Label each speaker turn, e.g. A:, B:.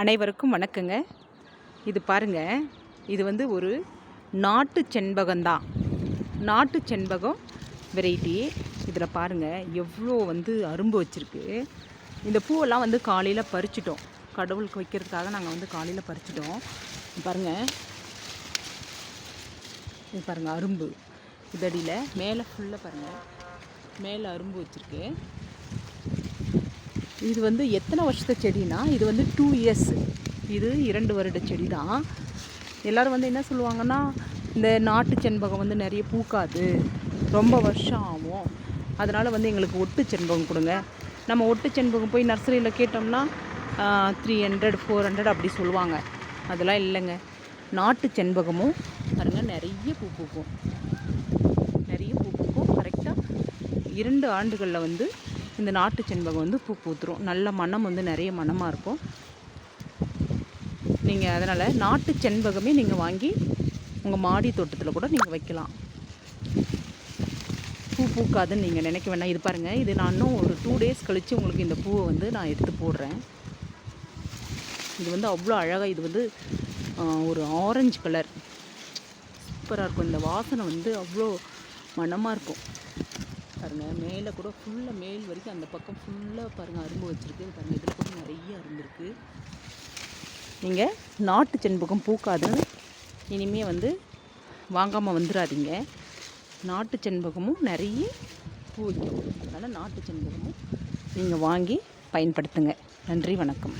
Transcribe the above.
A: அனைவருக்கும் வணக்கங்க. இது பாருங்க இது வந்து ஒரு நாட்டு செண்பகம்தான். நாட்டு செண்பகம் வெரைட்டி இதில் பாருங்கள் எவ்வளோ வந்து அரும்பு வச்சுருக்கு. இந்த பூவெல்லாம் வந்து காலையில் பறிச்சிட்டோம். கடவுளுக்கு வைக்கிறதுக்காக நாங்கள் வந்து காலையில் பறிச்சிட்டோம். பாருங்கள் இது பாருங்கள் அரும்பு. இதடியில் மேலே ஃபுல்லாக பாருங்கள் மேலே அரும்பு வச்சுருக்கு. இது வந்து எத்தனை வருஷத்து செடினா இது வந்து டூ இயர்ஸ் இது இரண்டு வருட செடி தான் எல்லோரும் வந்து என்ன சொல்லுவாங்கன்னா இந்த நாட்டு செண்பகம் வந்து நிறைய பூக்காது. ரொம்ப வருஷம் ஆகும். அதனால் வந்து எங்களுக்கு ஒட்டு செண்பகம் கொடுங்க. நம்ம ஒட்டு செண்பகம் போய் நர்சரியில் கேட்டோம்னா த்ரீ ஹண்ட்ரட் ஃபோர் ஹண்ட்ரட் அப்படி சொல்லுவாங்க. அதெல்லாம் இல்லைங்க. நாட்டு செண்பகமும் பாருங்கள் நிறைய பூ பூக்கும். நிறைய பூ பூக்கும். கரெக்டாக இரண்டு ஆண்டுகளில் வந்து இந்த நாட்டு செண்பகம் வந்து பூ பூத்துரும். நல்ல மனம் வந்து நிறைய மனமாக இருக்கும். நீங்கள் அதனால் நாட்டு செண்பகமே நீங்கள் வாங்கி உங்கள் மாடி தோட்டத்தில் கூட நீங்கள் வைக்கலாம். பூ பூக்காதுன்னு நீங்கள் நினைக்க வேணாம் இது பாருங்கள் இது நான் இன்னும் ஒரு டூ டேஸ் கழித்து உங்களுக்கு இந்த பூவை வந்து நான் எடுத்து போடுறேன். இது வந்து அவ்வளோ அழகாக இது வந்து ஒரு ஆரஞ்சு கலர் சூப்பராக இருக்கும். இந்த வாசனை வந்து அவ்வளோ மனமாக இருக்கும். பாருங்கள் மேலே கூட ஃபுல்லாக மேல் வரைக்கும் அந்த பக்கம் ஃபுல்லாக பாருங்கள் அரும்பு வச்சுருக்கு பாருங்கள் இதில் கூட நிறைய அரும்பு இருக்குது நீங்கள் நாட்டு செண்பகம் பூக்காதுன்னு இனிமேல் வந்து வாங்காமல் வந்துடாதீங்க நாட்டு செண்பகமும் நிறைய பூ வைக்கும் அதனால் நாட்டு செண்பகமும் நீங்கள் வாங்கி பயன்படுத்துங்க. நன்றி வணக்கம்.